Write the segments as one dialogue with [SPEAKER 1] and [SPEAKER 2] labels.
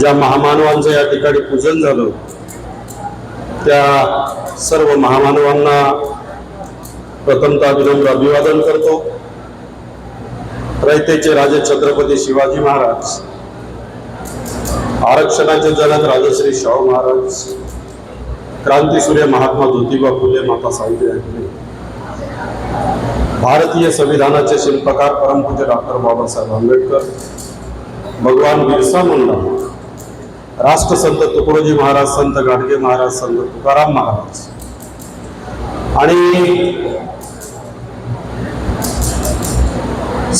[SPEAKER 1] ज्या महामानवांचं या ठिकाणी पूजन झालं त्या सर्व महामानवांना प्रथमतः विनम्र अभिवादन करतो. रयतेचे राजे छत्रपती शिवाजी महाराज आरक्षणाचे जनक राजश्री शाहू महाराज क्रांतीसूर्य महात्मा ज्योतिबा फुले माता सावित्रीबाई फुले भारतीय संविधानाचे शिल्पकार परमपूज्य डॉक्टर बाबासाहेब आंबेडकर भगवान बिरसा मुंडा राष्ट्र संत तुकडोजी महाराज संत गाडगे महाराज संत तुकाराम महाराज. आणि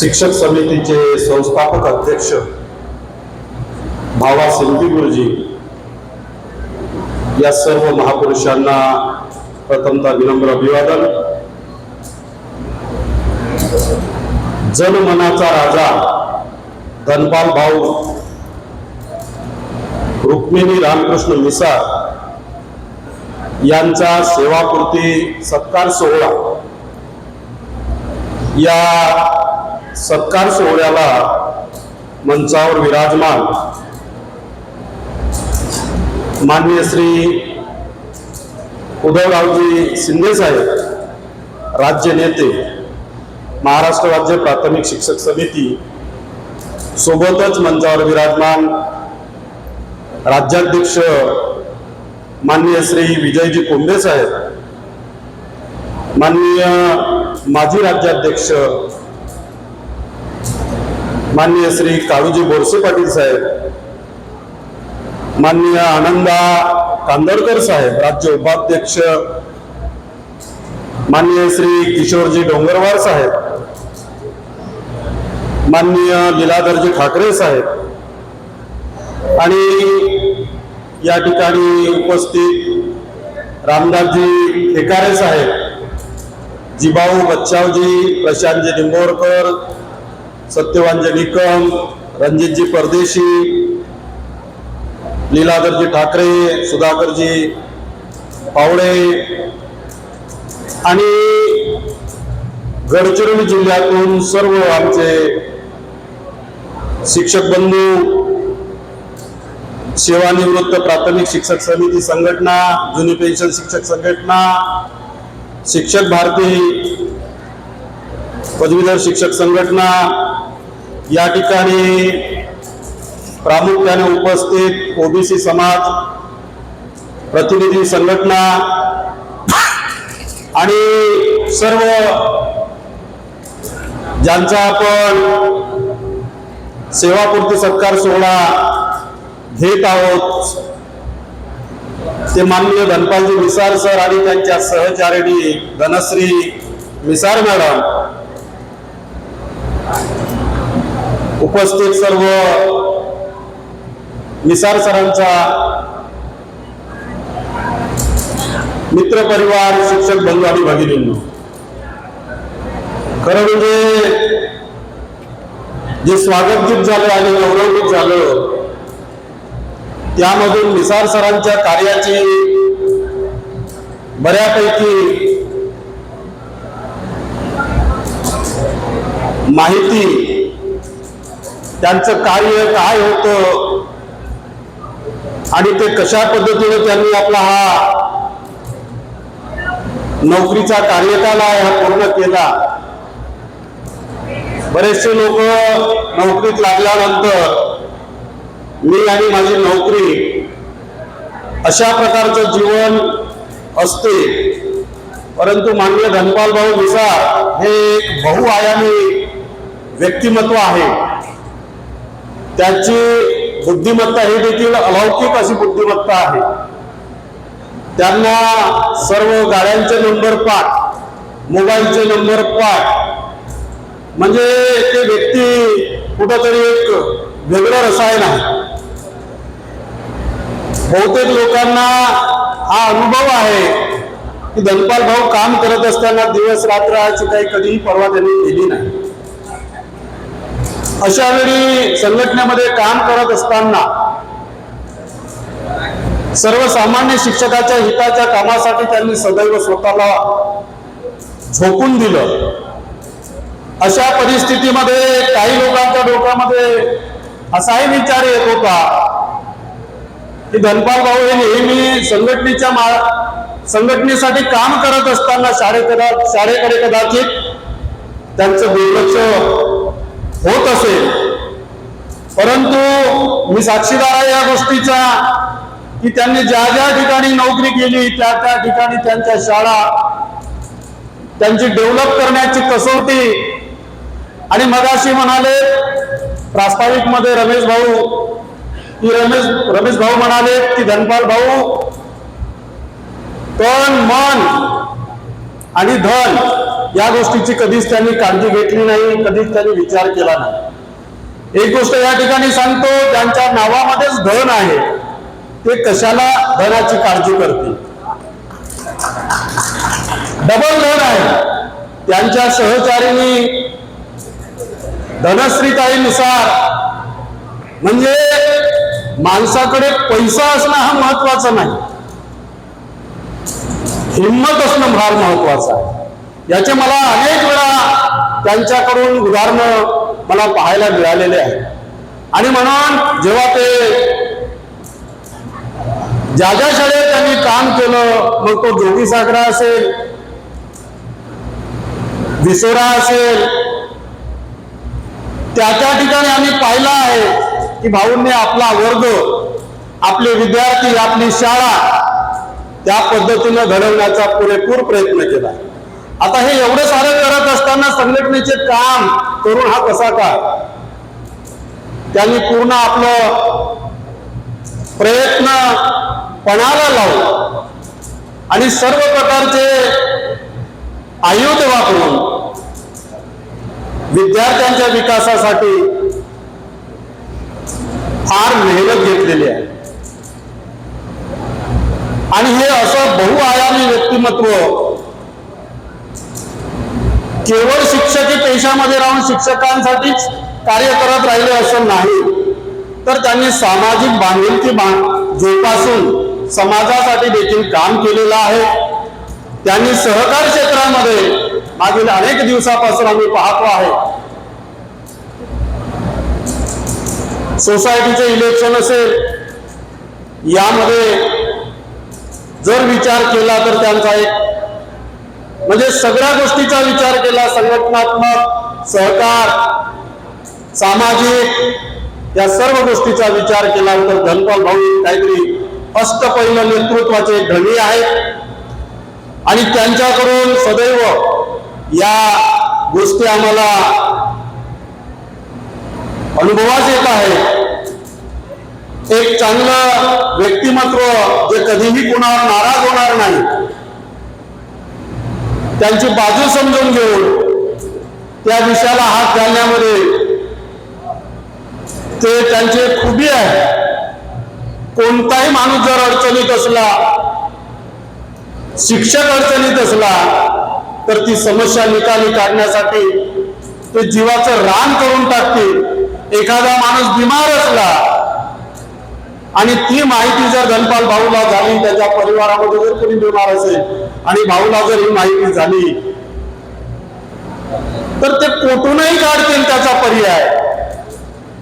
[SPEAKER 1] शिक्षक समितीचे संस्थापक अध्यक्ष भावा सिंधी गुरुजी या सर्व महापुरुषांना प्रथमता विनम्र अभिवादन. जनमनाचा राजा धनपाल भाऊ रुक्मिणी रामकृष्ण मिसाळ यांचा सेवापूर्ती सत्कार सोहळा. या सत्कार सोहळ्याला मंचावर विराजमान माननीय श्री उद्धवरावजी शिंदे साहेब राज्य नेते महाराष्ट्र राज्य प्राथमिक शिक्षक समिती सोबतच मंचावर विराजमान राज्याध्यक्ष माननीय श्री विजयजी कोंबे साहेब माननीय माजी राज्याध्यक्ष माननीय श्री काळूजी बोरसे पाटील साहेब माननीय आनंदा कांदळकर साहेब राज्य उपाध्यक्ष माननीय श्री किशोरजी डोंगरवार साहेब माननीय लीलाधरजी ठाकरे साहेब आणि या ठिकाणी उपस्थित रामदासजी ठेकारे साहेब जिबाऊ बच्चावजी प्रशांतजी निंबोरकर सत्यवानजी निकम रणजितजी परदेशी लीलाधरजी ठाकरे सुधाकरजी पावडे आणि गडचिरोली जिल्ह्यातून सर्व आमचे शिक्षक बंधू सेवानिवृत्त प्राथमिक शिक्षक समिती संघटना जुनी पेन्शन शिक्षक संघटना शिक्षक भारती पदवीधर शिक्षक संघटना या ठिकाणी प्रामुख्याने उपस्थित ओबीसी समाज प्रतिनिधी संघटना आणि सर्व ज्यांचा आपण सेवापूर्ती सत्कार सोहळा घेत आहोत. ते माननीय धनपालजी मिसार सर आणि त्यांच्या सहचारिणी धनश्री मिसार मॅडम. उपस्थित सर्व मिसार सरांचा मित्र परिवार शिक्षक बंधू आणि भगिनींनो. खरं म्हणजे जे स्वागतगीत झालं आणि गौरवगीत झालं त्यामधून निसार सरांच्या कार्याची बऱ्यापैकी माहिती त्यांचं कार्य काय होतं आणि ते कशा पद्धतीने त्यांनी आपला हा नोकरीचा कार्यकाल आहे हा पूर्ण केला. बरेचसे लोक नोकरीत लागल्यानंतर मी आणि माझी नोकरी अशा प्रकारचं जीवन असते. परंतु माननीय धनपाल भाऊ मिसाळ हे एक बहुआयामी व्यक्तिमत्व आहे. त्याची बुद्धिमत्ता ही देखील अलौकिक अशी बुद्धिमत्ता आहे. त्यांना सर्व गाड्यांचे नंबर पाठ मोबाईलचे नंबर पाठ म्हणजे ते व्यक्ती कुठंतरी एक वेगळं रसायन आहे. बहुतेक लोकांना हा अनुभव आहे की धनपाल भाऊ काम करत असताना दिवस रात्राची काही कधीही परवा त्यांनी केली नाही. अशा वेळी संघटनेमध्ये काम करत असताना सर्वसामान्य शिक्षकाच्या हिताच्या कामासाठी त्यांनी सदैव स्वतःला झोकून दिलं. अशा परिस्थितीमध्ये काही लोकांच्या डोक्यामध्ये असाही विचार येत होता की धनपाल भाऊ हे नेहमी संघटनेच्या मा संघटनेसाठी काम करत असताना शाळेकडे शाळेकडे कदाचित त्यांचं दुर्लक्ष होत असेल. परंतु मी साक्षीदार आहे या गोष्टीचा की त्यांनी ज्या ज्या ठिकाणी नोकरी केली त्या त्या ठिकाणी त्यांच्या शाळा त्यांची डेव्हलप करण्याची कसोटी आणि मगाशी म्हणाले प्रास्ताविकमध्ये रमेश भाऊ की रमेश रमेश भाऊ म्हणाले की धनपाल भाऊ तन मन आणि धन या गोष्टीची कधीच त्यांनी काळजी घेतली नाही कधीच त्यांनी विचार केला नाही. एक गोष्ट या ठिकाणी सांगतो ज्यांच्या नावामध्येच धन आहे ते कशाला धनाची काळजी करते डबल धन आहे. त्यांच्या सहचारीनी धनश्रीताईनुसार म्हणजे माणसाकडे पैसा असणं हा महत्त्वाचा नाही. हिंमत असणं फार महत्वाचं आहे. याचे मला अनेक वेळा त्यांच्याकडून उदाहरणं मला पाहायला मिळालेले आहे आणि म्हणून जेव्हा ते ज्या ज्या शाळेत त्यांनी काम केलं मग तो जोगी सागरा असेल विसोरा असेल त्या त्या ठिकाणी आम्ही पाहिलं आहे. की भाऊंनी आपला वर्ग आपले विद्यार्थी आपली शाळा त्या पद्धतीनं घडवण्याचा पुरेपूर प्रयत्न केला. आता हे एवढं सारं करत असताना संघटनेचे काम करून हा कसा काय त्यांनी पूर्ण आपलं प्रयत्न पणाला लावून आणि सर्व प्रकारचे आयुध वापरून विद्यार्थ्यांच्या विकासासाठी फार मेहनत घेतलेली आहे. आणि हे असं बहुआयामी व्यक्तिमत्व केवळ शिक्षकी पेशामध्ये राहून शिक्षकांसाठीच कार्य करत राहिले असं नाही. तर त्यांनी सामाजिक बांधिलकी बां जोपासून समाजासाठी देखील काम केलेलं आहे. त्यांनी सहकार क्षेत्रामध्ये मागील अनेक दिवसापासून आम्ही पाहतो आहे. सोसायटीचे इलेक्शन असेल यामध्ये जर विचार केला तर त्यांचा एक म्हणजे सगळ्या गोष्टीचा विचार केला संघटनात्मक सहकार सामाजिक या सर्व गोष्टीचा विचार केला तर धनपाल भाऊ काहीतरी अष्टपैल नेतृत्वाचे धनी आहेत. आणि त्यांच्याकडून सदैव या गोष्टी आम्हाला अनुभवास येत आहे. एक चांगलं व्यक्तिमत्व जे कधीही कुणावर नाराज होणार नाही त्यांची बाजू समजून घेऊन त्या विषयाला हात घालण्यामध्ये ते त्यांचे खुबी आहे कोणताही माणूस जर अडचणीत असला शिक्षक अडचणीत असला तर ती समस्या निकाली काढण्यासाठी ते जीवाचं रान करून टाकतील. एखादा माणूस बिमार असला आणि ती माहिती जर धनपाल भाऊला झाली त्याच्या परिवारामध्ये जर कोणी बिमार असेल आणि भाऊला जर ही माहिती झाली तर ते कुठूनही काढतील त्याचा पर्याय.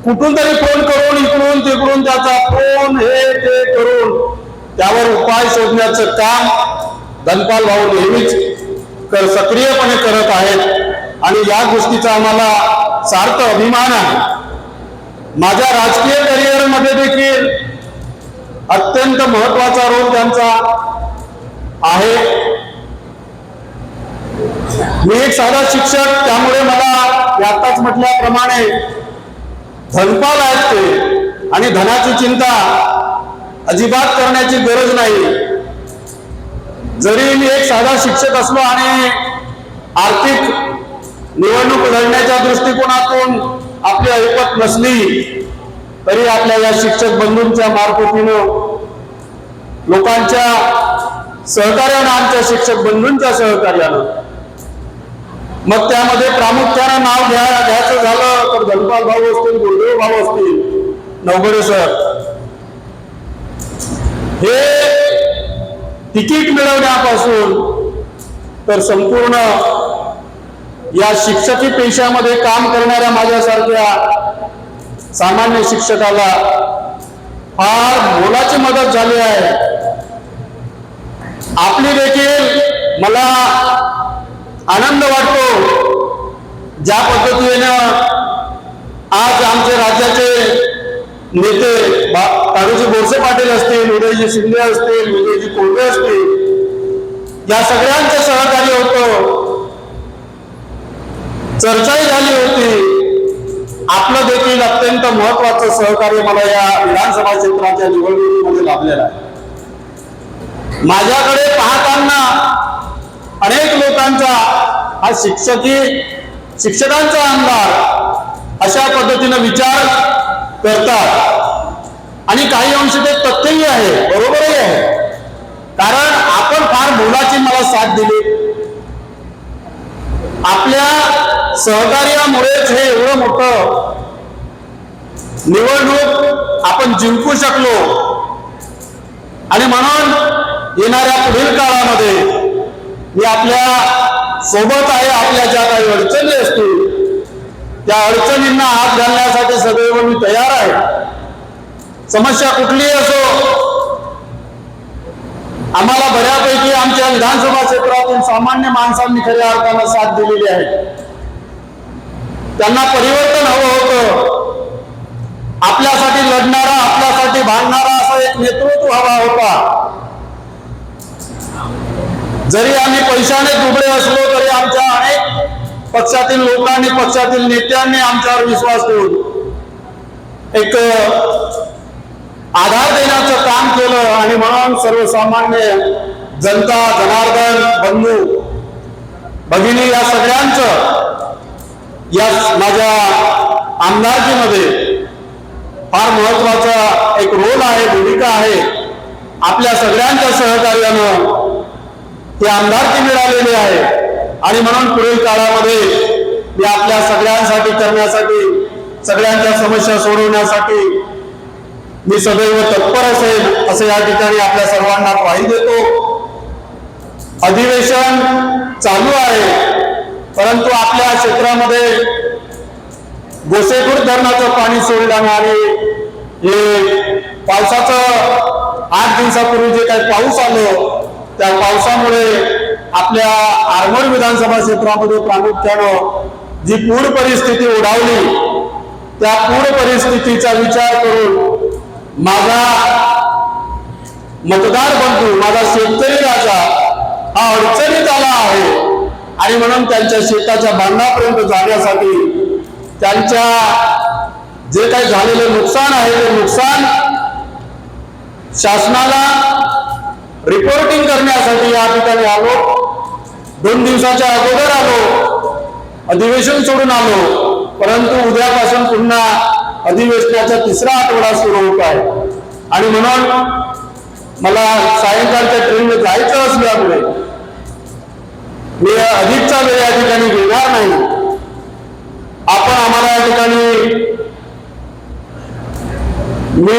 [SPEAKER 1] कुठून तरी फोन करून इकडून तिकडून त्याचा फोन हे ते करून त्यावर उपाय शोधण्याचं काम धनपाल भाऊ नेहमीच कर सक्रियपणे करत आहेत. आणि या गोष्टीचा आम्हाला सार्थ अभिमान आहे. माझ्या राजकीय करिअरमध्ये देखील अत्यंत महत्त्वाचा रोल त्यांचा आहे. मी एक साधा शिक्षक त्यामुळे मला मी आताच म्हटल्याप्रमाणे धनपाल आहेत ते. आणि धनाची चिंता अजिबात करण्याची गरज नाही. जरी मी एक साधा शिक्षक असलो आणि आर्थिक निवडणूक लढण्याच्या दृष्टिकोनातून आपली ऐकत नसली तरी आपल्या या शिक्षक बंधूंच्या मार्फतीनं लोकांच्या सहकार्यानं आमच्या शिक्षक बंधूंच्या सहकार्यानं मग त्यामध्ये प्रामुख्यानं नाव घ्या घ्यायचं झालं तर धनपाल भाऊ असतील गुरुदेव भाऊ असतील नवगडे सर. हे तिकीट मिळवण्यापासून तर संपूर्ण या शिक्षकी पेशामध्ये काम करणाऱ्या माझ्यासारख्या सामान्य शिक्षकाला फार मोलाची मदत झाली आहे. आपली देखील मला आनंद वाटतो. ज्या पद्धतीनं आज आमचे राज्याचे नेते बा- बोरसे पाटील असतील उदयजी शिंदे असतील विजयजी कोल्हे असतील या सगळ्यांचं सहकार्य होतं. चर्चाही झाली होती. आपलं देखील अत्यंत महत्वाचं सहकार्य मला या विधानसभा क्षेत्राच्या निवडणुकीमध्ये लाभलेलं आहे. माझ्याकडे पाहताना अनेक लोकांचा हा शिक्षकी शिक्षकांचा आमदार अशा पद्धतीनं विचार करतात. आणि काही अंश ते तथ्यही आहे बरोबरही आहे कारण आपण फार मोलाची मला साथ दिली. आपल्या सहकार्यामुळेच हे एवढं मोठं निवडणूक आपण जिंकू शकलो. आणि म्हणून येणाऱ्या पुढील काळामध्ये मी आपल्यासोबत आहे आपल्या ज्या काही अडचणी असतील त्या अडचणींना हात घालण्यासाठी सदैव मी तयार आहे. समस्या कुठलीही असो आम्हाला बऱ्यापैकी आमच्या विधानसभा क्षेत्रातून सामान्य माणसांनी खऱ्या अर्थानं साथ दिलेली आहे. त्यांना परिवर्तन हवं होतं. आपल्यासाठी लढणारा आपल्यासाठी भांडणारा असा एक नेतृत्व हवा होता. जरी आम्ही पैशाने दुबळे असलो तरी आमच्या अनेक पक्षातील लोकांनी पक्षातील नेत्यांनी आमच्यावर विश्वास ठेवून एक आधार देण्याचं काम केलं आणि म्हणून सर्वसामान्य जनता जनार्दन बंधू भगिनी या सगळ्यांचं या माझ्या आमदारकीमध्ये फार महत्त्वाचा एक रोल आहे भूमिका आहे. आपल्या सगळ्यांच्या सहकार्यानं ही आमदारकी मिळालेली आहे. आणि म्हणून पुढील काळामध्ये मी आपल्या सगळ्यांसाठी करण्यासाठी सगळ्यांच्या समस्या सोडवण्यासाठी मी सदैव तत्पर असेल असं या ठिकाणी आपल्या सर्वांना ग्वाही देतो. अधिवेशन चालू आहे. परंतु आपल्या क्षेत्रामध्ये गोसेखुर्द धरणाचं पाणी सोडल्यानं आणि हे पावसाचं आठ दिवसापूर्वी जे काही पाऊस आलो त्या पावसामुळे आपल्या आरमोड विधानसभा क्षेत्रामध्ये प्रामुख्यानं जी पूर परिस्थिती ओढावली त्या पूर परिस्थितीचा विचार करून माझा मतदार बंधू माझा शेतकरी राजा हा अडचणीत आला आहे. आणि म्हणून त्यांच्या शेताच्या बांधापर्यंत जाण्यासाठी त्यांच्या जे काही झालेलं नुकसान आहे ते नुकसान शासनाला रिपोर्टिंग करण्यासाठी या ठिकाणी आलो. दोन दिवसाच्या अगोदर आलो. अधिवेशन सोडून आलो. परंतु उद्यापासून पुन्हा अधिवेशनाचा तिसरा आठवडा सुरू होत आहे. आणि म्हणून मला सायंकाळच्या ट्रेनने जायचं असल्यामुळे मी अधिकचा वेळ या ठिकाणी घेणार नाही आपण आम्हाला या ठिकाणी मी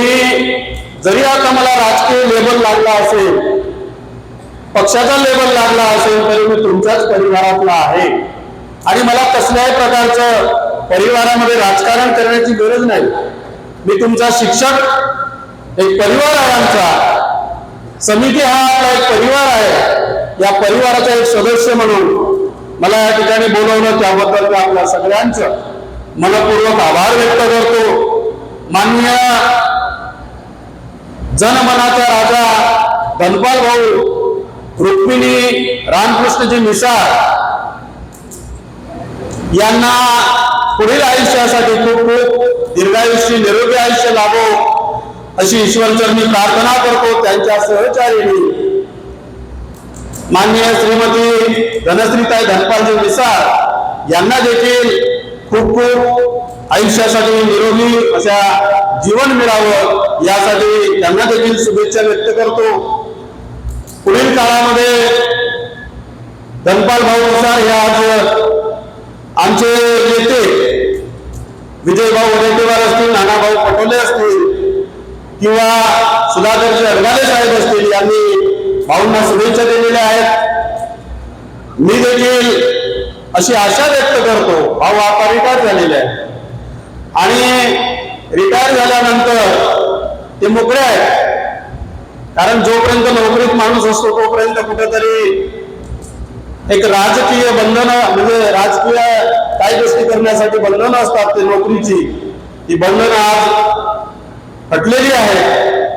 [SPEAKER 1] जरी आता मला राजकीय लेबल लागला असेल पक्षाचा लेबल लागला असेल तरी मी तुमच्याच परिवारातला आहे. आणि मला कसल्याही प्रकारचं परिवारामध्ये राजकारण करण्याची गरज नाही. मी तुमचा शिक्षक एक परिवार आहे आमचा. समिती हा आपला एक परिवार आहे. या परिवाराचा एक सदस्य म्हणून मला या ठिकाणी बोलवलं त्याबद्दल मी आपल्या सगळ्यांचं मनपूर्वक आभार व्यक्त करतो. मान्य जनमनाचा राजा धनपाल भाऊ रुक्मिणी रामकृष्णजी मिसाळ यांना पुढील आयुष्यासाठी खूप खूप दीर्घायुष्य निरोगी आयुष्य लाभो अशी ईश्वरचरणी प्रार्थना करतो. त्यांच्या सहचारीने माननीय श्रीमती धनश्रीताई धनपालजी मिसाळ यांना देखील खूप खूप आयुष्यासाठी निरोगी अशा जीवन मिळावं यासाठी त्यांना देखील शुभेच्छा व्यक्त करतो. पुढील काळामध्ये धनपाल भाऊ मिसाळ हे आज आमचे नेते विजयभाऊ वडेट्टीवार असतील नानाभाऊ पटोले असतील किंवा सुधाकरजी अडगाले साहेब असतील यांनी भाऊंना शुभेच्छा दिलेल्या आहेत. मी देखील अशी आशा व्यक्त करतो. भाऊ आता रिटायर झालेले आहे आणि रिटायर झाल्यानंतर ते मोकळे आहेत. कारण जोपर्यंत नोकरीत माणूस असतो तोपर्यंत कुठेतरी एक राजकीय बंधन म्हणजे राजकीय काही गोष्टी करण्यासाठी बंधनं असतात ते नोकरीची. ती बंधनं आज हटलेली आहेत.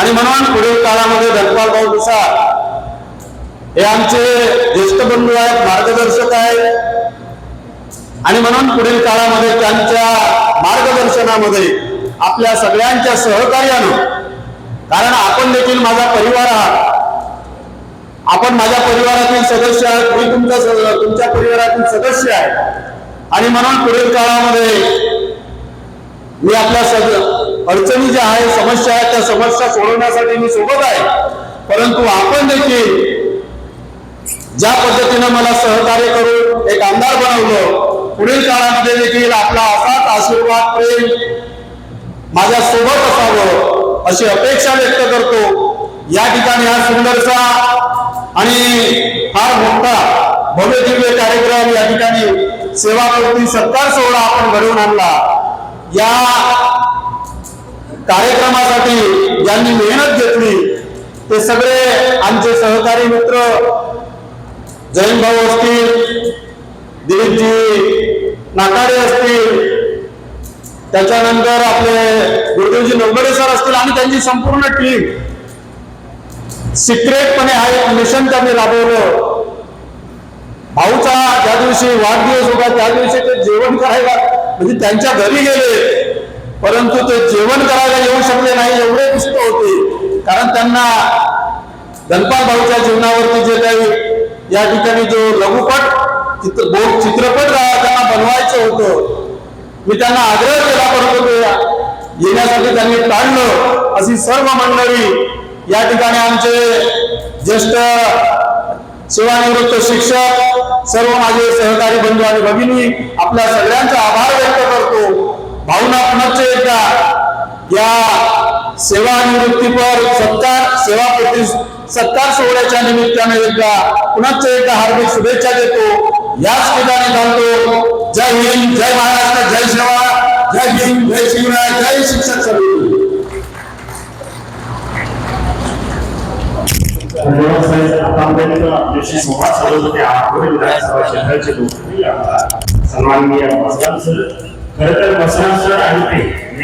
[SPEAKER 1] आणि म्हणून पुढील काळामध्ये धनपाल भाऊ दुसार हे आमचे ज्येष्ठ बंधू आहेत मार्गदर्शक आहेत. आणि म्हणून पुढील काळामध्ये त्यांच्या मार्गदर्शनामध्ये आपल्या सगळ्यांच्या सहकार्यानं कारण आपण देखील माझा परिवार आहात. आपण माझ्या परिवारातील सदस्य आहात मी तुमच्या तुमच्या परिवारातील सदस्य आहे. आणि म्हणून पुढील काळामध्ये मी आपल्या सग अडचणी ज्या आहेत समस्या आहेत त्या समस्या सोडवण्यासाठी मी सोबत आहे. परंतु आपण देखील ज्या पद्धतीनं मला सहकार्य करून एक आमदार बनवलं पुढील काळामध्ये देखील आपला असाच आशीर्वाद प्रेम माझ्या सोबत असावं अशी अपेक्षा व्यक्त करतो. या ठिकाणी हा सुंदरचा आणि फार मोठा भव्य दिव्य कार्यक्रम या ठिकाणी सेवापूर्ती सत्कार सोहळा आपण घडवून आणला. या कार्यक्रमासाठी ज्यांनी मेहनत घेतली ते सगळे आमचे सहकारी मित्र जैन भाऊ असतील दिलीपजी नाकाडे असतील त्याच्यानंतर आपले गुरुदेवजी नवगडे सर असतील आणि त्यांची संपूर्ण टीम सिक्रेटपणे हा एक मिशन त्यांनी राबवलं. भाऊचा ज्या दिवशी वाढदिवस होता त्या दिवशी ते जेवण करायला म्हणजे त्यांच्या घरी गेले. परंतु ते जेवण करायला येऊ शकले नाही एवढे दुष्ट होते. कारण त्यांना धनपाल भाऊच्या जीवनावरती जे काही या ठिकाणी जो लघुपट चित्र बोट चित्रपट त्यांना बनवायचं होतं मी त्यांना आग्रह केला परंतु ते येण्यासाठी त्यांनी टाळलं. अशी सर्व मंडळी या ठिकाणी आमचे ज्येष्ठ सेवानिवृत्त शिक्षक सर्व माझे सहकारी बंधू आणि भगिनी आपल्या सगळ्यांचा भावना पुनश्च एकदा या सेवानिवृत्तीपर सत्कार सेवापूर्ती सत्कार सोहळ्याच्या निमित्ताने एकदा पुनश्च एकदा हार्दिक शुभेच्छा देतो याच ठिकाणी थांबतो जय हिंद जय महाराष्ट्र जय सेवा जय भीम जय शिवराय जय शिक्षक समिती
[SPEAKER 2] धन्यवाद साहेब आतापर्यंत आपल्याशी संवाद साधत होते आठवडे विधानसभा क्षेत्राचे लोकप्रिय आमदार सन्माननीय बसवान सर खरं तर बसवान सर आणि ते.